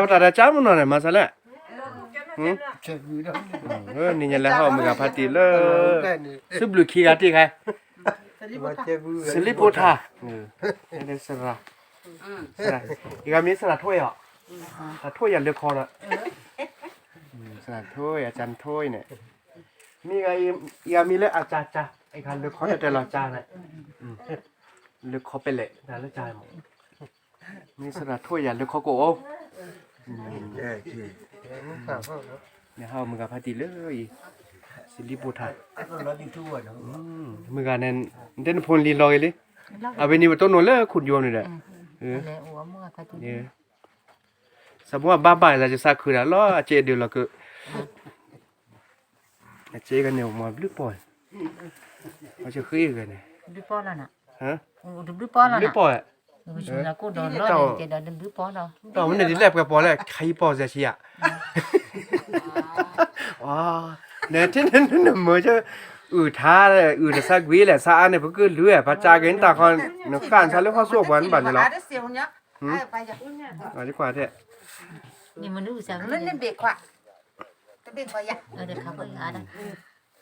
ตาตาจ้ามันอนไอยมาซะแล้วเออนี่ยังแล้วเขามึงกับพาติเลยซึบลูคีกาติใครสลิปโพธาเออเดสระสระอีกามีสระถ้วยอะสระถ้วยอย่าเลือกคอละสระถ้วยอาจารย์ถ้วยเนี่ยมีไงอีกามีเลือกอาจารย์จ้าไอ้คันเลือกคอแต่เราจ้าเนี่ยเลือกคอไปเลยนะเลือกจ้าหมดมีสระถ้วยอย่าเลือกคอโก้ นี่ยเฮามึงกับพาติเลยสิริปุถะ Nó đi thu rồi đó. อืมมึงกันนั้นเดนพลลีลอยเลยอาเวนี่บ่ต้องโนเลยขุดโยนนี่แหละเออ le uwa mo ka ti เนี่ยสมมุติว่าบ้าบ่ายเราจะสักคือละล้อเจเดียวละก็เจกันเนี่ยมาบลึกปอยเขาจะคือกันเนี่ย du po la na ฮะ u du po la บลึก na ปอ ย u chu na ko do lo de da du po la ต่อมันเนี่ยดิแลบกับปอแล้วใครปอเสียชีอะว้าเนี่ยที่นั่นน่ะเหมือนจะอือท้าเลยอือจะสักวีแหละซาเนี่ยเพิ่นก็เลือพระจากันตาคอนนกการซะแล้วเขาสวบวันบัดนี่หรอ Ada siu nya. Ai pa ja. เอาดีกว่าแท้ ni mo nu sa Lên lên bể quạ. Cái bể quạ ya. e de ka ko ada โอเคมีที่สู้เกี่ยวกับเป็นเกิดต่อมึงเนาะ Nó còn cái ที่ này. บ้านมันเราเมาบ้า ni mu tha ari de ba to หม้อ ra เมนในผ้าเลือดสปูนี่โอเคโอเค Nó còn cái. เนี่ยเนี่ยประกอบการทั้งหมดเลยมึงอะเวนนอกอะมาก็นะเวน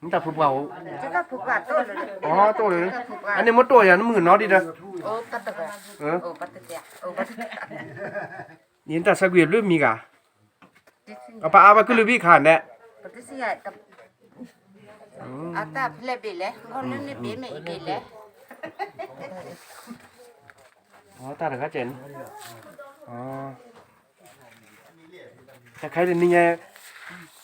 มแมงกวาก็ชี้เด็ดแมงกวาอย่ามาพลาดอาจารย์นั่นเซลล์สิแหละงั้นเนี่ยประกอบการทางหมดหรอ Rồi phải phốm nó nè. ไอ้ผัวอ๋อนากาหมอ Có cái là. มันแต่ผู้เบา Chứ các phục quạ tôi rồi. อ๋อตัวเลย อันนี้มดตัวอย่างน้ำมือเนาะดิเด้อ Ô bắt được rồi. เออ Ô bắt được ya. Ô bắt được. ยินแต่สกเวียดลืมมีกะเอาปะอาปะคือลืมพี่ขานแน่ Bắt được ya. Tập. À ta phải bể lẽ. Con lên lên bể mẹ bể lẽ. อ๋อตาถึงก็เจนอ๋อแต่ใครเดี๋ยวนี้ไงเป็นเลบาร์นะปะบ้าไม่พี่กะ Nè, ôi à. เดี๋ยวนี้ Nó tao rốt nó mình đi ôi nó chi nó อ๋อ chi. ตัวอ๋อกะบ้าอ๋อกะแค่ Cái มันยังปมปมหม้อเมียวที่ไปเสือคนเลยกินเลยคอแต่มาบ้านบ้านตัวจุลศาสตร์ไอ้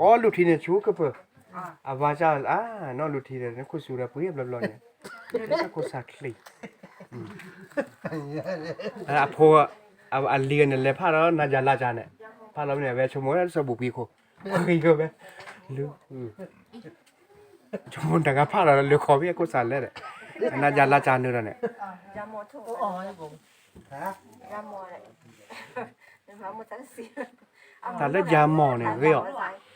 อ๋อลูกทีเนี่ยชูก็เปิดอ่าว่าจ้าอ่าน้องลูกทีเนี่ยคุณสูระเปรียบร้อยเนี่ยถ้าคุณสักลีอ่าพออ่าเรียนเนี่ยพาเราน่าจะลาจาเนี่ยพาเราเนี่ยเวชมวยสบุปีโคคุยก็แบบลูกชมวยแต่ก็พาเราเลือกขอพี่กูสั่นเลยเนี่ยน่าจะลาจาเนี่ยเนี่ย Ra mua thu. o bo Ra mua lại. Nhưng mà mua tấn xì. แต่แล้วยาหมอเนี่ยเรียก Mà như lẽ. Muốn luôn. Ra mua. Rồi. Chè phần này. Được phát thôi nó. Chỉ cần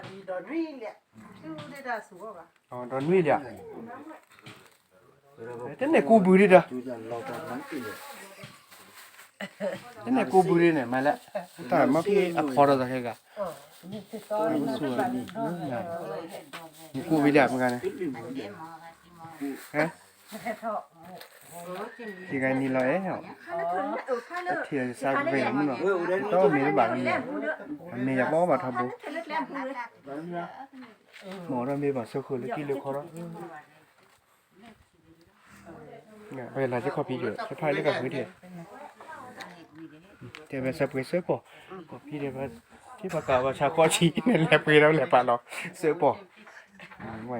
นี่เราเอ๊ะเหรอ Ừ, khai nữa. ที่ซากเวมันเนาะ Ừ, ở đây ต้องมีบางอย่างมีอยากบอกว่าทำบุ Thế lết lem vui. bắn ra. หมอเรามีบางส่วนคือ ที่เลือกเขาเนาะเนี่ยเวลาจะขอพี่อยู่จะพายเรื่องกับพื้นที่เดี๋ยวไปสับไปเสื้อปอก็พี่เดียวที่ประกาศว่าชาข้อชี้เนี่ยแหละปีแล้วแหละปะเราเสื้อปอไว้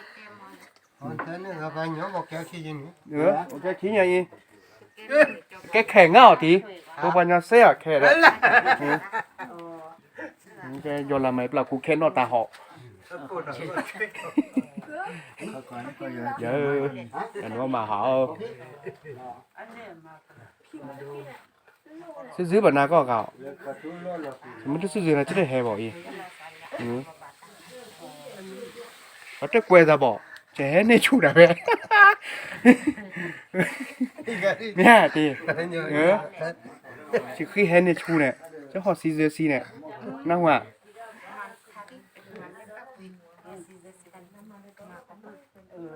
ล้อกว่าเจ๊แล้วมือถือวเนี่ยเตะล้อเตะล้อหรอทูมูนมันทูมูเดียมันทูนี่เนี่ยเขาจะล้อลากเขาเดียวจะเปิดนะเขาเออเนี่ยโลล้อมาบุลีเนี่ยฮึโลล้อมาบุลีเนี่ย Manolo bugasa ni pasal le khade bukasa. เนี่ยบุกาสัตเนี่ย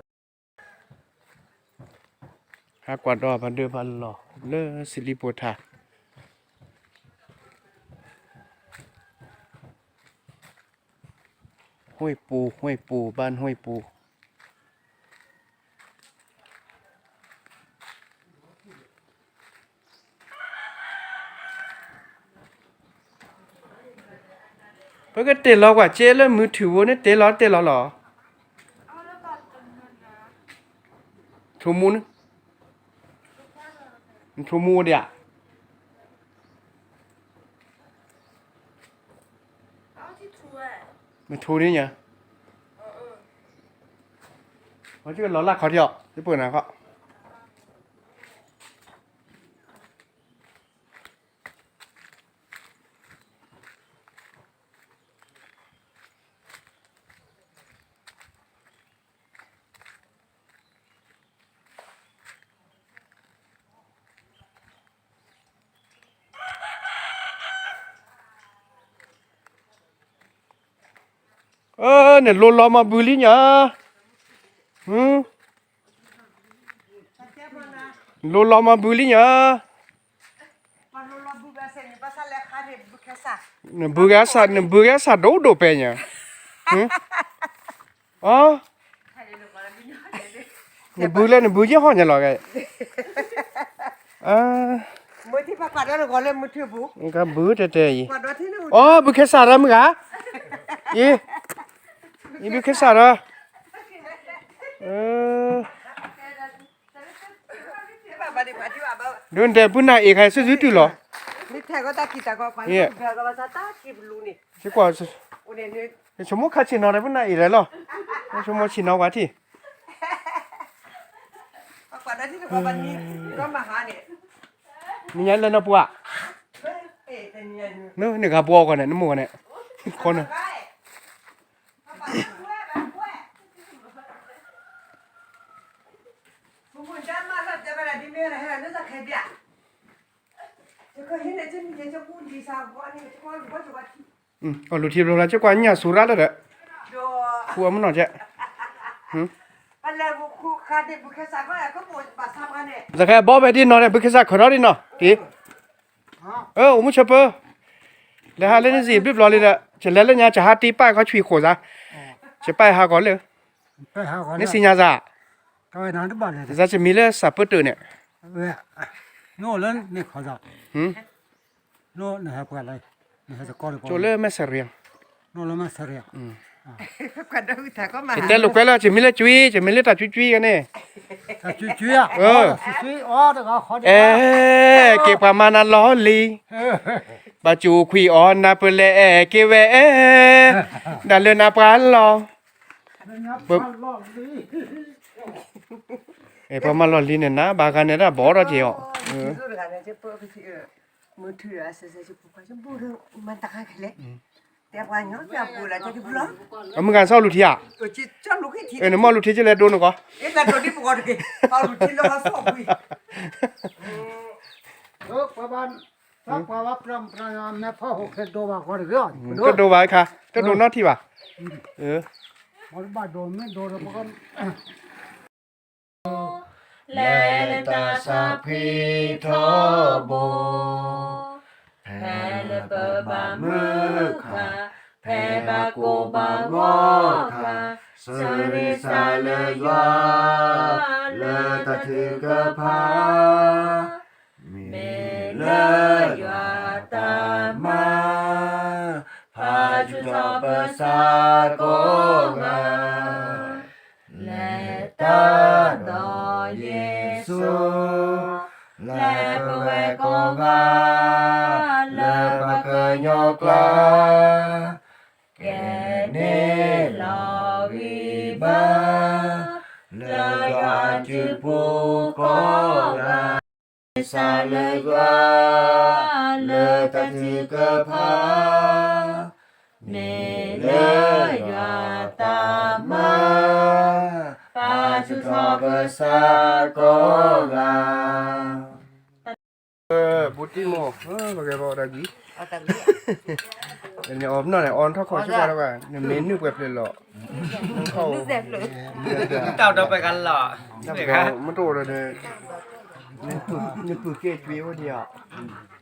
บุกาสัตโดโดเปเนี่ยฮึอ๋อเนี่ยบุกเลยเนี่ยบุกยี่ ห้อเนี่ยหรอไงอ่า Muti pa kwada lo gole muti bu. มันก็บุกเตะๆอี Kwada ti no. อ๋อบุกแค่ အဲနဲ့လောလာမဘူးလိညာဟမ်လောလာမဘူးလိညာဘူဂါဆာနဘူဂါဆာဒိုဒိုပဲညာဟမ်အာနဘူးလဲနဘူးကြီးဟောညာလောကဲအာ मुठी पकाडर गले मुठी बु उनका बु टटे ये पडो थिन ओ बुखे सारम गा ये 이미 캐스 알 아. 어. 런데 분나 이가 쓰지 줄 로. 니태고 다 기타고 관심 배가 와서 다 집루 니. 지고 왔 어. 오늘 네. 저뭐 같이 너네 분나 이래 로. 저뭐 지나 같 이. 아까 나지 그 바바니 그럼 하 네. 니냐는 너 부 아. 너 내가 부아 거 네. 너 뭐 네. 거 는. Mumudan mazat bana bilmiyorum herhalde da kediya. Çünkü yine tüm gece bu disa bu anı çıkar bu acaba. Ừ, ở lụt hiệp là chứ quá nhà sủ ra rồi đấy. Khu ấm nó chứ. Ừ. Giờ cái bó về đi nó này bức cái sạc khỏi đó đi nó. Đi. Ờ, ông muốn chụp ơ. Là hai lên gì biết lo lên đấy. chỉ lấy lên nhà chỉ hát đi, bài có chui khổ ra. Chỉ bài hà có lẽ bài hà có nên xin nhà già. Cái nào nó bảo là ra chỉ mi lên sập bớt nữa nô lên nè khó ra ừ. nô nè hà quả lại. Nè hà có được chỗ lên mới sờ riêng. Nô lên mới sờ riêng. Ừ. Chỉ tên lục cái là chỉ mi lên chui chỉ mi lên ta chui chui cái này. Ta chui chui à? Ừ. Chui chui ó được khó được ê kịp mà nó lolly บาจูคุยออนนาเปเลเกเวดันเลนาปานลอปึ๊บเอ้พอมาลอลีเนี่ยนะบากันเนี่ยนะบอรอเจียวเออมือถือเสจะปุ๊บไปจะบูรมันตะคันเลยแต่เนาะจะปูะจะบูรเอามึงกานเศร้าลุทีอะเออจิจ้าลุทีเออเนี่ยมอลุทีจะเลยโดนก็เอ๊ะละโดนที่ปกติเอาลุทีแล้วก็สอบพี่เออประมาณ สักประมาณประมาณแม่พ่อหกเจ็ดตัวว่าก่อนเรื่องก็โดไว้ค่ะ ก็โดนนอที่ว่ะเออมันบ้าโดนไม่โดนแล้วมันก็และตาสาพีทอโบแผ่และเปิดบามือค่ะแผ่บาโกบางอค่ะสริสาเลยว่าเลตาถือกะพา ทอปสาโกงาและตาดอเยซูและปะเวโกงาและปะ เกยโยาแกเลาวิบาและยาจูปูโกาสาเลวาเลตาทิกพาเมาปาจุทอปสาโกกาเออบุตรีโมเออบ่แกบ่ได้กี่เอาตังค์เดี๋ยวนี้ออมหน่อยออนเท่าขอช่วยแล้วว่าเนี่ยเมนูแบบเลยเหรอมันเข้าเจ็บเลยเต่าเดาไปกันเหรอนับเด็กก็ฮะมันโตแล้วเนี่ยเนื้อปูเนื้อปูเดี๋ยวอ๋อต้นมันจะปากว่าต้นมาแล้วเดี๋ยเนี่ยมึงกันเนี่ยปะก็กันนะครับหมดแล้วเดียว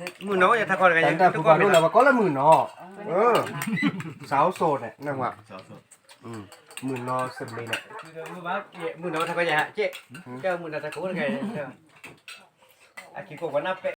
มูเอ้อ๋อสกอร์เมพี่อีกมึงกับบิตตี้หมูน่าหัวใจน้ำมือเนาะดิกาบะขวา cái đó bò แก้วขี้ยอที่อ๋อบ่แกขี้ยินนี่แล้วสิเหรอเอาจริงๆขอไปกับค่ะเอาละลูกน้ำเหรอจะพี่สิน้องผู้มือน้อยจะรักวิจัยเลยมือน้องอย่าทักคนกันแต่ยังแต่ทุผู้กคก่อนนรู้เลแล้ยวว่าก็ละมือเนาะเออ สาวโสดเนี่ยนั่งว่าอืมมือนอสำเร็จเนี่ย มือบ้ามือน้องทักคนยังฮะเจ๊เจ้ามือน้องทักคนกันเจ้าอากิโกะวันนับเป